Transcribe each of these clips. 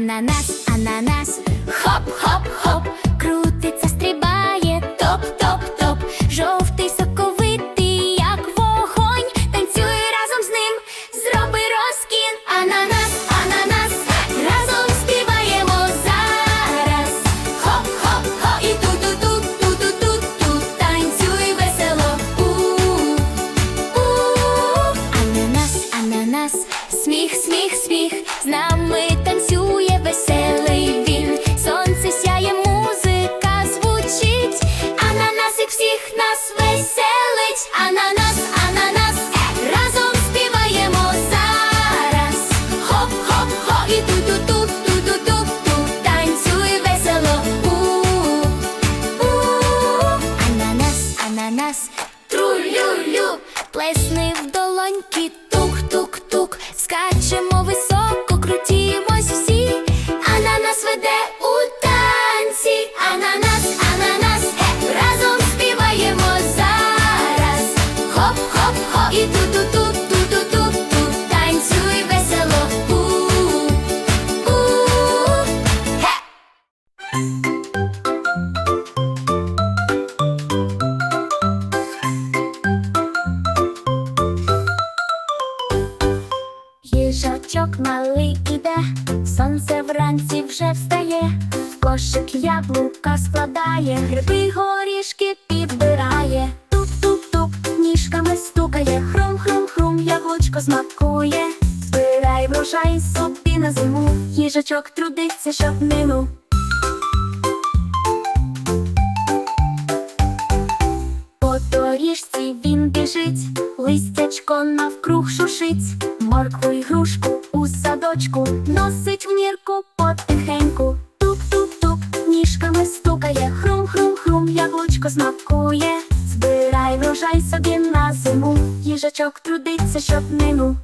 ананас, ананас, хоп-хоп-хоп. got your сонце вранці вже встає, в кошик яблука складає, гриби горішки підбирає, туп-туп-туп, ніжками стукає, хрум-хрум-хрум, яблучко смакує, збирай врожай собі на зиму, їжачок трудиться, щоб минув. По доріжці він біжить, листячко навкруг шушить, моркву й грушку у садочку носить в нірку потихеньку. Тук-тук-тук, ніжками стукає, хрум-хрум-хрум, яблучко смакує. Збирай врожай собі на зиму, їжачок трудиться, щоб минув.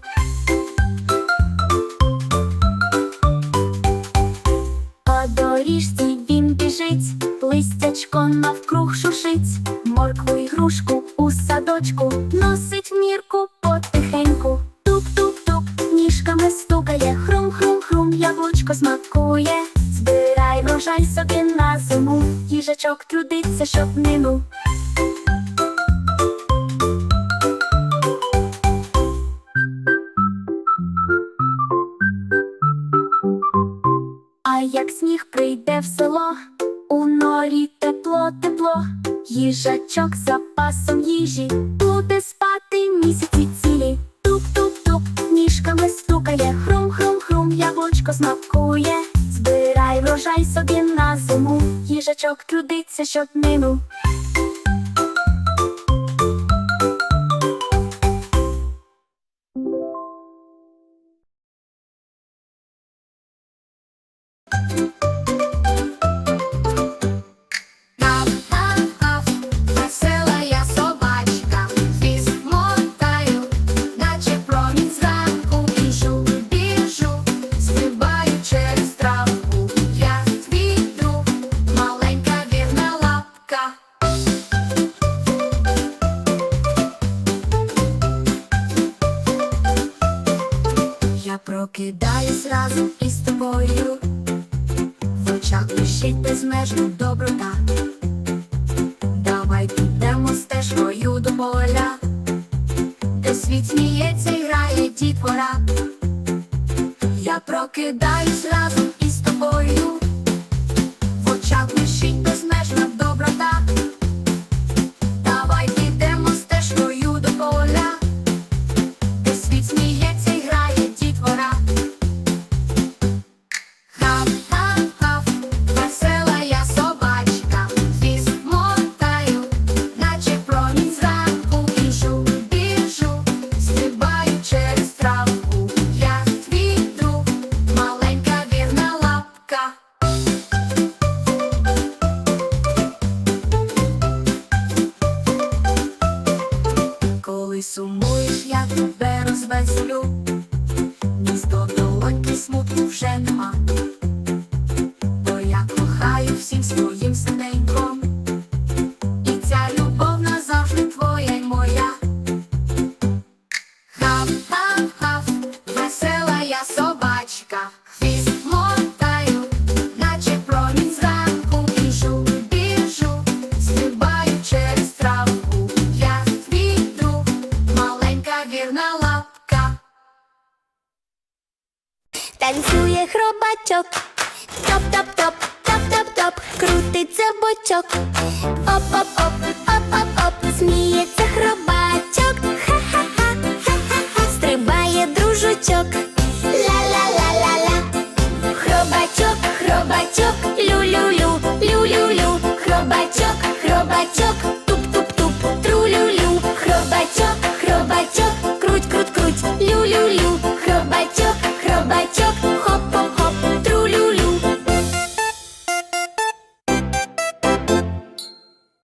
По доріжці він біжить, листячко навкруг Врожай собі на зиму, їжачок трудиться, щоб минув. А як сніг прийде в село, у норі тепло, тепло, їжачок запасом їжі буде спати місяці цілі. Тук-тук-тук, ніжками стукає, хрум-хрум-хрум, яблучко смакує. Врожай собі на зиму, їжачок трудиться, щоб прокидаюсь разом із тобою. В очах лишить безмежну доброта. Давай підемо стежкою до поля, де світ сміється грає дітвора. Я прокидаюсь разом Коли сумуєш, я тебе розвеселю. Місто хробачок, топ-топ-топ, топ-топ-топ, крутиться бочок. Оп-оп-оп, оп-оп-оп, сміється хробачок.